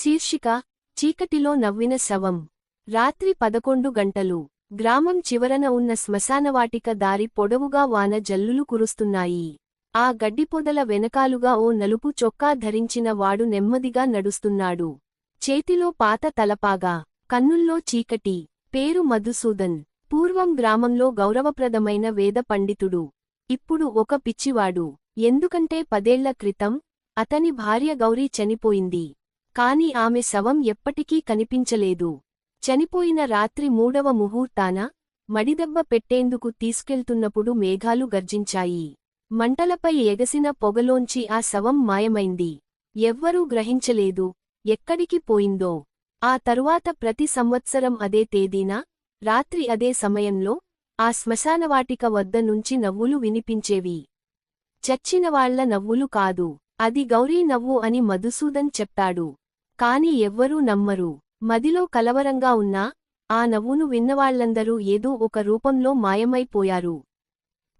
శీర్షిక చీకటిలో నవ్విన శవం. రాత్రి పదకొండు గంటలు. గ్రామం చివరన ఉన్న శ్మశానవాటిక దారి పొడవుగా వాన జల్లులు కురుస్తున్నాయి. ఆ గడ్డిపొదల వెనకాలుగా ఓ నలుపు చొక్కా ధరించిన వాడు నెమ్మదిగా నడుస్తున్నాడు. చేతిలో పాత తలపాగా కన్నుల్లో చీకటి. పేరు మధుసూదన్. పూర్వం గ్రామంలో గౌరవప్రదమైన వేద పండితుడు. ఇప్పుడు ఒక పిచ్చివాడు. ఎందుకంటే పదేళ్ళ క్రితం అతని భార్య గౌరీ చనిపోయింది. కాని ఆమె శవం ఎప్పటికీ కనిపించలేదు. చనిపోయిన రాత్రి మూడవ ముహూర్తాన మడిదెబ్బ పెట్టేందుకు తీసుకెళ్తున్నప్పుడు మేఘాలు గర్జించాయి. మంటలపై ఎగసిన పొగలోంచి ఆ శవం మాయమైంది. ఎవ్వరూ గ్రహించలేదు ఎక్కడికి పోయిందో. ఆ తరువాత ప్రతి సంవత్సరం అదే తేదీన రాత్రి అదే సమయంలో ఆ శ్మశానవాటిక వద్ద నుంచి నవ్వులు వినిపించేవి. చచ్చినవాళ్ళ నవ్వులు కాదు అది గౌరీ నవ్వు అని మధుసూదన్ చెప్తాడు. కాని ఎవ్వరూ నమ్మరు. మదిలో కలవరంగా ఉన్నా ఆ నవ్వును విన్నవాళ్ళందరూ ఏదో ఒక రూపంలో మాయమైపోయారు.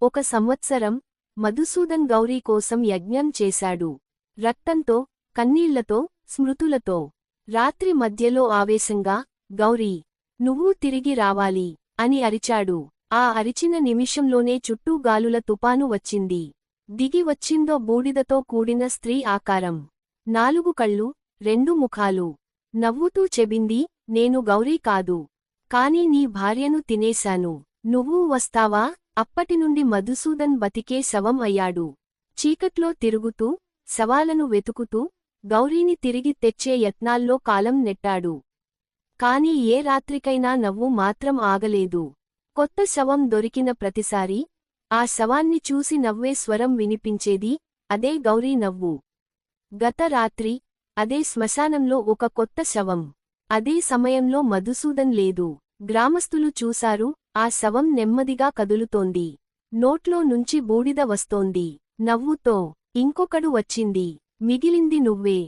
ఒక సంవత్సరం మధుసూదన్ గౌరీ కోసం యజ్ఞం చేశాడు. రక్తంతో కన్నీళ్ళతో స్మృతులతో. రాత్రి మధ్యలో ఆవేశంగా గౌరీ నువ్వూ తిరిగి రావాలి అని అరిచాడు. ఆ అరిచిన నిమిషంలోనే చుట్టూ గాలుల తుపాను వచ్చింది. దిగి వచ్చిందో బూడిదతో కూడిన స్త్రీ ఆకారం. నాలుగు కళ్ళు రెండు ముఖాలు. నవ్వుతూ చెబింది నేను గౌరీ కాదు. కాని నీ భార్యను తినేశాను. నువ్వూ వస్తావా? అప్పటినుండి మధుసూదన్ బతికే శవం అయ్యాడు. చీకట్లో తిరుగుతూ శవాలను వెతుకుతూ గౌరీని తిరిగి తెచ్చే యత్నాల్లో కాలం నెట్టాడు. కాని ఏ రాత్రికైనా నవ్వు మాత్రం ఆగలేదు. కొత్త శవం దొరికిన ప్రతిసారీ ఆ శవాన్ని చూసి నవ్వే స్వరం వినిపించేది అదే గౌరీ నవ్వు. గత రాత్రి అదే శ్మశానంలో ఒక కొత్త శవం. అదే సమయంలో మధుసూదన్ లేదు. గ్రామస్తులు చూశారు ఆ శవం నెమ్మదిగా కదులుతోంది. నోట్లో నుంచి బూడిద వస్తోంది. నవ్వుతో ఇంకొకడు వచ్చింది. మిగిలింది నువ్వే.